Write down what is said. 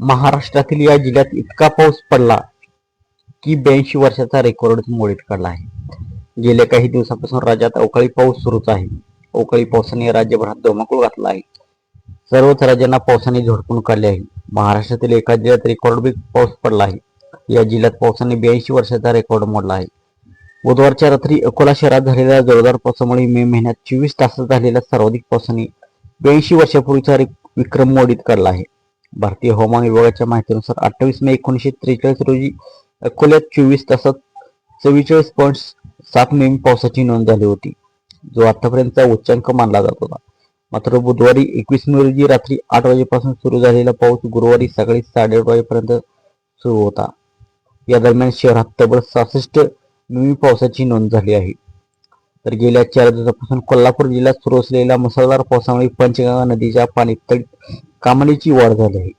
महाराष्ट्रातील या जिल्ह्यात इतका पाऊस पडला की ब्याऐंशी वर्षाचा रेकॉर्ड मोडीत काढला आहे. गेल्या काही दिवसापासून राज्यात अवकाळी पाऊस सुरूच आहे. अवकाळी पावसाने राज्यभरात धोमाकूळ घातला आहे. सर्वच राज्यांना पावसाने झोडपून काढले आहे. महाराष्ट्रातील एका जिल्ह्यात रेकॉर्ड पाऊस पडला आहे. या जिल्ह्यात पावसाने ब्याऐंशी वर्षाचा रेकॉर्ड मोडला आहे. बुधवारच्या रात्री अकोला शहरात झालेल्या जोरदार पावसामुळे मे महिन्यात चोवीस तासात झालेल्या सर्वाधिक पावसाने ब्याऐंशी वर्षापूर्वीचा विक्रम मोडीत काढला आहे. भारतीय हवामान विभागाच्या माहितीनुसार अठ्ठावीस मे एकोणीसशे त्रेचाळीस रोजी अकोल्यात चोवीस तासात चव्वेचाळीस पॉईंट सात मिमी पावसाची नोंद झाली होती. जो आतापर्यंतचा उच्चांक मानला जात होता. मात्र बुधवारी एकवीस मे रोजी रात्री आठ वाजेपासून सुरू झालेला पाऊस गुरुवारी सकाळी साडेआठ वाजेपर्यंत सुरू होता. या दरम्यान शहरात तब्बल सहासष्ट मिमी पावसाची नोंद झाली आहे. तर गेल्या चार दिवसापासून कोल्हापूर जिल्ह्यात सुरू असलेल्या मुसळधार पावसामुळे पंचगंगा नदीच्या पाणी तळीत वाढ झाली आहे.